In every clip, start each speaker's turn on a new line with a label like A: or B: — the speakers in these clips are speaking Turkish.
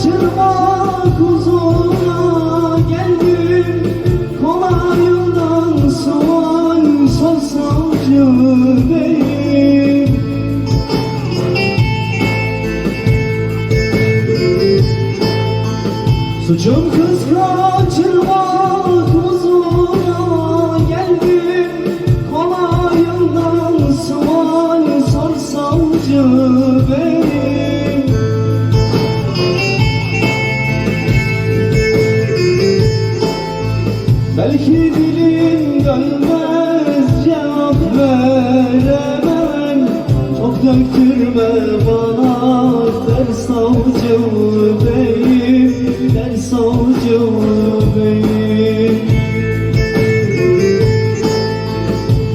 A: kaçırmak huzura geldim Kolayından sual sor savcı beyim. Suçum kız kaçırmak huzura geldim Kolayından sual sor savcı beyim dönmez cevap veremem. Çok döktürme bana. Der savcı beyim Der savcı beyim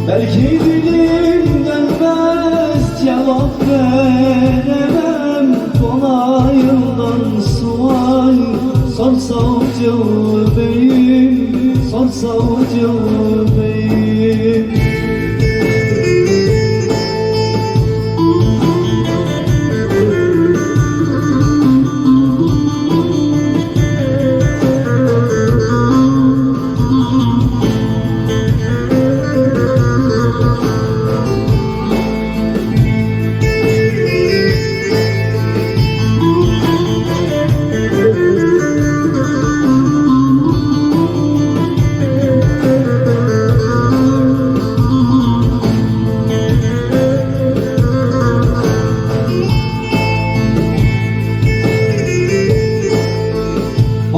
A: Belki dilim dönmez cevap veremem. Kolayından sual. Sor savcı beyim Sor savcı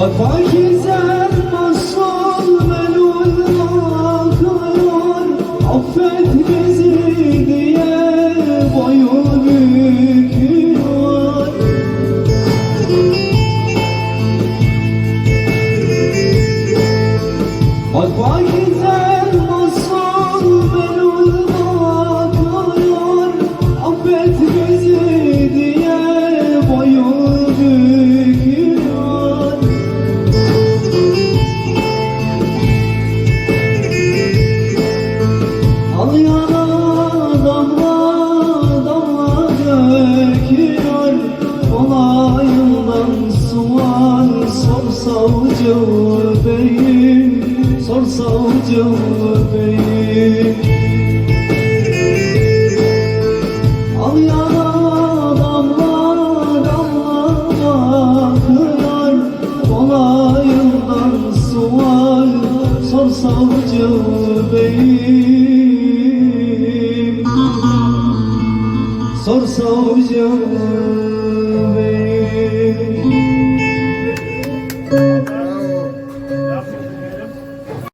A: Bak fakizen masal melul akıyor Affet bizi Kolayından sual sor savcı beyim Sor savcı beyim Al yana damla damla akıyor Kolayından sual sor savcı beyim Sor savcı